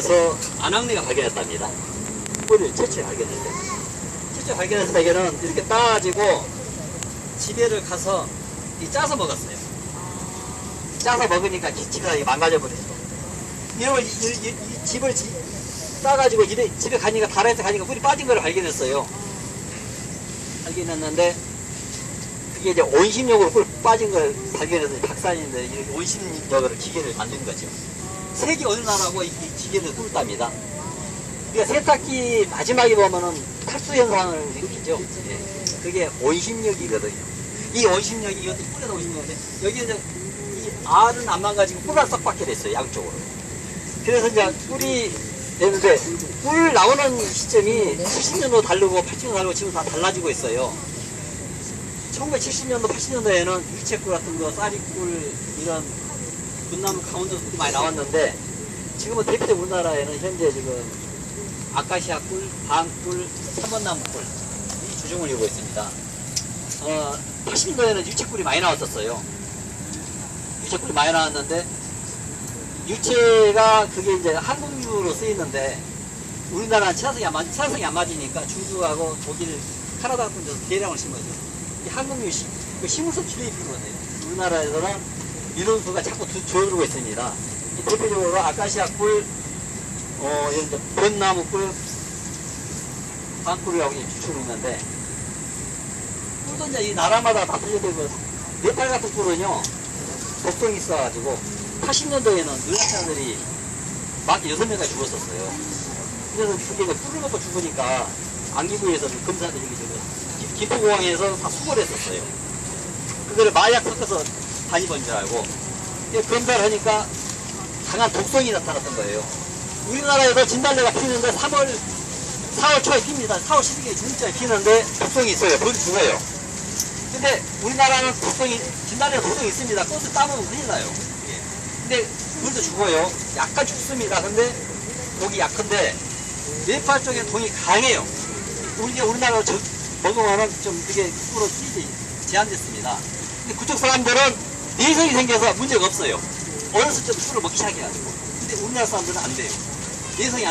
우리나라에서 안학내가 발견했답니다. 꿀을 최초에 발견했대. 최초에 발견했을 때에는 이렇게 따가지고 집에를 가서 이 짜서 먹었어요. 짜서 먹으니까 기치가 망가져버렸어. 이걸 이, 이- 이- 이 집을 지- 따가지고 이래, 집에 가니까 다라에서 가니까 꿀이 빠진 걸 발견했어요. 발견했는데 그게 이제 온심력으로 꿀 빠진 걸 발견해서 박사님들이 온심력으로 기계를 만든 거죠. 세계 어느 나라고 이, 이 기계를 꿀답니다. 그러니까 세탁기 마지막에 보면은 탈수 현상을 일으키죠. 예. 그게 온심력이거든요. 이 온심력이 이것도 꿀에서 온심력인데 여기 이제 이 알은 안 망가지고 꿀을 싹 받게 됐어요. 양쪽으로. 그래서 이제 꿀이 되는데 꿀 나오는 시점이 70년도 다르고 80년도 다르고 지금 다 달라지고 있어요. 1970년도, 80년도에는 유채꿀 같은 거, 쌀이꿀, 이런 군나무 강원도 꿀이 많이 나왔는데 지금은 대표적 우리나라에는 현재 지금 아카시아 꿀, 방꿀, 삼번나무 꿀, 이 주종을 이루고 있습니다. 어, 80년도에는 유채꿀이 많이 나왔었어요. 유채꿀이 많이 나왔는데 유채가 그게 이제 한국유로 쓰이는데 우리나라는 차성이 안, 맞, 차성이 안 맞으니까 중국하고 독일, 카나다 데서 대량을 심어서 이 한국유 시, 그 식물성 주입이 필요해요. 우리나라에서는 이런 수가 자꾸 두- 줄어들고 있습니다. 이 대표적으로 아카시아 꿀, 어, 벚나무 꿀, 방꿀이라고 이제 추출을 있는데 꿀도 이제 이 나라마다 다 틀려되고 네팔 같은 꿀은요 독성이 있어가지고 80년도에는 노약자들이 막 6명까지 죽었었어요. 그래서 이제 꿀을 먹고 죽으니까 안기부에서 그 검사들이 저 김포공항에서 다 수거를 했었어요. 그거를 마약 섞어서 다니번 줄 알고 이게 검사를 하니까 강한 독성이 나타났던 거예요. 우리나라에서 진달래가 피는데 3월 4월 초에 핍니다. 4월 12일에 중국자에 피는데 독성이 있어요. 그건 죽어요. 근데 우리나라는 독성이, 진달래가 독성이 있습니다. 꽃을 따먹으면 큰일 나요. 예. 근데 그것도 죽어요. 약간 죽습니다. 근데 독이 약한데 네팔 쪽에 독이 강해요. 우리 우리나라 저, 먹으면은 좀 꿀로 쓰이지 제한됐습니다. 근데 그쪽 사람들은 내성이 생겨서 문제가 없어요. 어렸을 때부터 꿀을 먹기 시작해가지고. 근데 우리나라 사람들은 안 돼요. 내성이 안